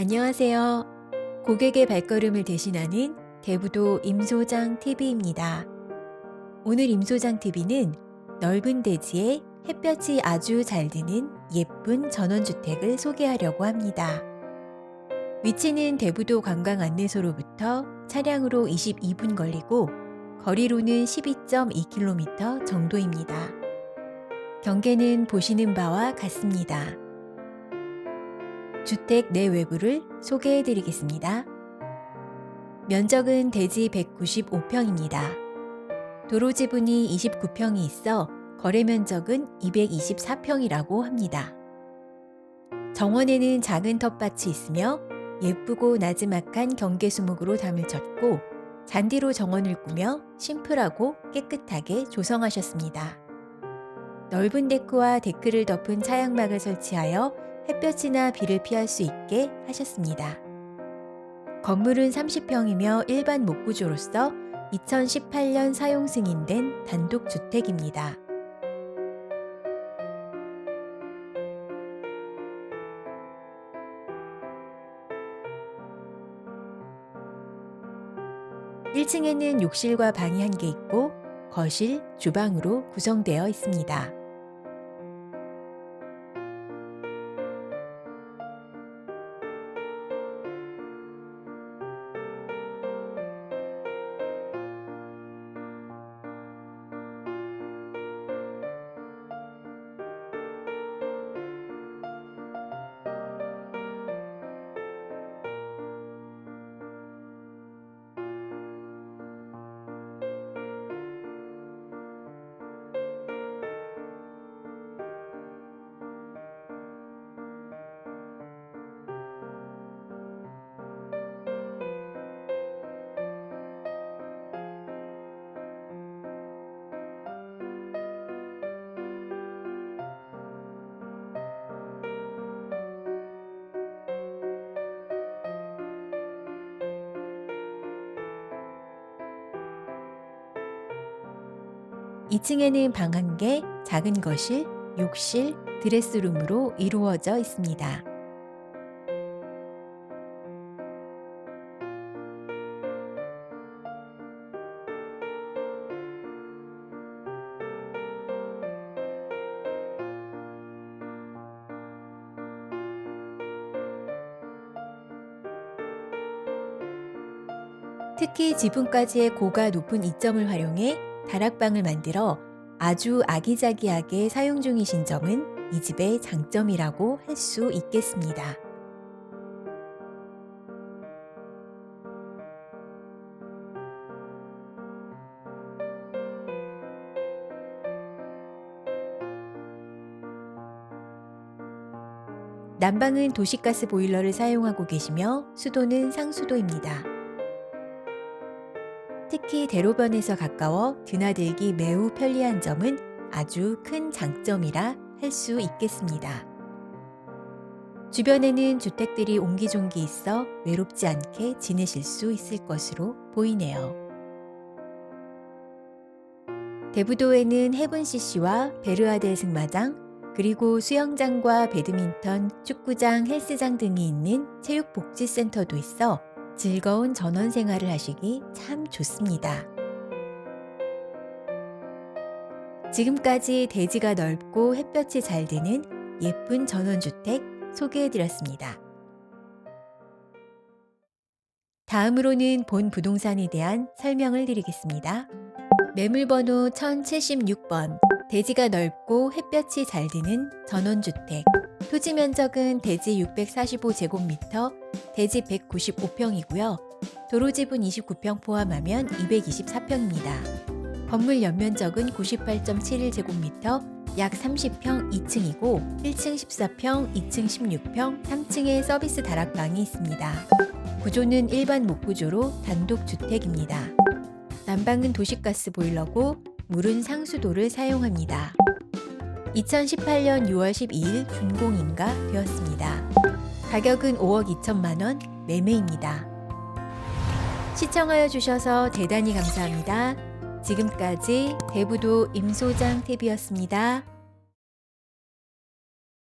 안녕하세요. 고객의 발걸음을 대신하는 대부도 임소장 TV입니다. 오늘 임소장 TV는 넓은 대지에 햇볕이 아주 잘 드는 예쁜 전원주택을 소개하려고 합니다. 위치는 대부도 관광 안내소로부터 차량으로 22분 걸리고 거리로는 12.2km 정도입니다. 경계는 보시는 바와 같습니다. 주택 내 외부를 소개해 드리겠습니다. 면적은 대지 195평입니다. 도로 지분이 29평이 있어 거래 면적은 224평이라고 합니다. 정원에는 작은 텃밭이 있으며 예쁘고 나지막한 경계수목으로 담을 쳤고 잔디로 정원을 꾸며 심플하고 깨끗하게 조성하셨습니다. 넓은 데크와 데크를 덮은 차양막을 설치하여 햇볕이나 비를 피할 수 있게 하셨습니다. 건물은 30평이며 일반 목구조로서 2018년 사용 승인된 단독 주택입니다. (1층에는) 욕실과 방이 한 개 있고 거실, 주방으로 구성되어 있습니다. (2층에는) 방 한 개, 작은 거실, 욕실, 드레스룸으로 이루어져 있습니다. 특히 지붕까지의 고가 높은 이점을 활용해 다락방을 만들어 아주 아기자기하게 사용 중이신 점은 이 집의 장점이라고 할 수 있겠습니다. 난방은 도시가스 보일러를 사용하고 계시며 수도는 상수도입니다. 특히 대로변에서 가까워 드나들기 매우 편리한 점은 아주 큰 장점이라 할 수 있겠습니다. 주변에는 주택들이 옹기종기 있어 외롭지 않게 지내실 수 있을 것으로 보이네요. 대부도에는 해븐 CC와 베르아델 승마장, 그리고 수영장과 배드민턴, 축구장, 헬스장 등이 있는 체육복지센터도 있어 즐거운 전원 생활을 하시기 참 좋습니다. 지금까지 대지가 넓고 햇볕이 잘 드는 예쁜 전원주택 소개해드렸습니다. 다음으로는 본 부동산에 대한 설명을 드리겠습니다. 매물번호 1076번 대지가 넓고 햇볕이 잘 드는 전원주택 토지 면적은 대지 645제곱미터, 대지 195평이고요. 도로 지분 29평 포함하면 224평입니다. 건물 연면적은 98.71제곱미터, 약 30평 2층이고 1층 14평, 2층 16평, 3층에 서비스 다락방이 있습니다. 구조는 일반 목구조로 단독 주택입니다. 난방은 도시가스 보일러고 물은 상수도를 사용합니다. 2018년 6월 12일 준공인가 되었습니다. 가격은 5억 2천만 원 매매입니다. 시청하여 주셔서 대단히 감사합니다. 지금까지 대부도 임소장 탭이었습니다.